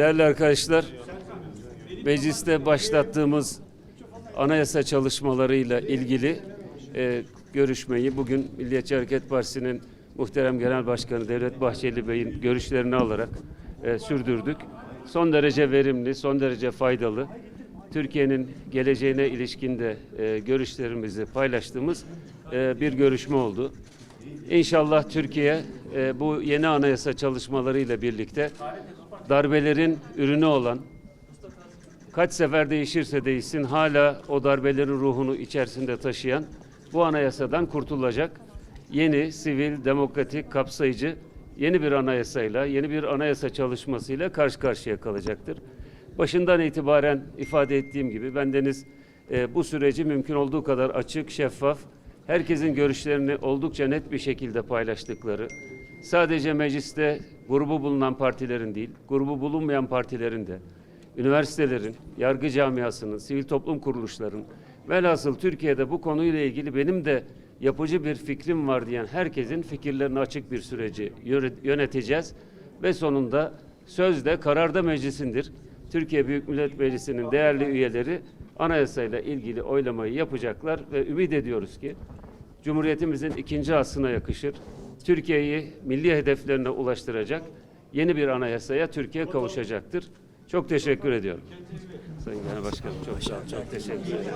Değerli arkadaşlar, mecliste başlattığımız anayasa çalışmalarıyla ilgili e, görüşmeyi bugün Milliyetçi Hareket Partisi'nin muhterem Genel Başkanı Devlet Bahçeli Bey'in görüşlerini alarak e, sürdürdük. Son derece verimli, son derece faydalı. Türkiye'nin geleceğine ilişkin de e, görüşlerimizi paylaştığımız e, bir görüşme oldu. İnşallah Türkiye e, bu yeni anayasa çalışmalarıyla birlikte darbelerin ürünü olan kaç sefer değişirse değişsin hala o darbelerin ruhunu içerisinde taşıyan bu anayasadan kurtulacak. Yeni, sivil, demokratik, kapsayıcı yeni bir anayasayla, yeni bir anayasa çalışmasıyla karşı karşıya kalacaktır. Başından itibaren ifade ettiğim gibi bendeniz e, bu süreci mümkün olduğu kadar açık, şeffaf, herkesin görüşlerini oldukça net bir şekilde paylaştıkları, sadece mecliste grubu bulunan partilerin değil, grubu bulunmayan partilerin de, üniversitelerin, yargı camiasının, sivil toplum kuruluşların, velhasıl Türkiye'de bu konuyla ilgili benim de yapıcı bir fikrim var diyen herkesin fikirlerini açık bir süreci yönet- yöneteceğiz ve sonunda sözde kararda meclisindir. Türkiye Büyük Millet Meclisi'nin değerli üyeleri anayasayla ilgili oylamayı yapacaklar ve ümit ediyoruz ki Cumhuriyetimizin ikinci aslına yakışır. Türkiye'yi milli hedeflerine ulaştıracak yeni bir anayasaya Türkiye kavuşacaktır. Çok teşekkür ediyorum. Sayın Genel Başkanım çok sağ olun. Çok teşekkür ederim.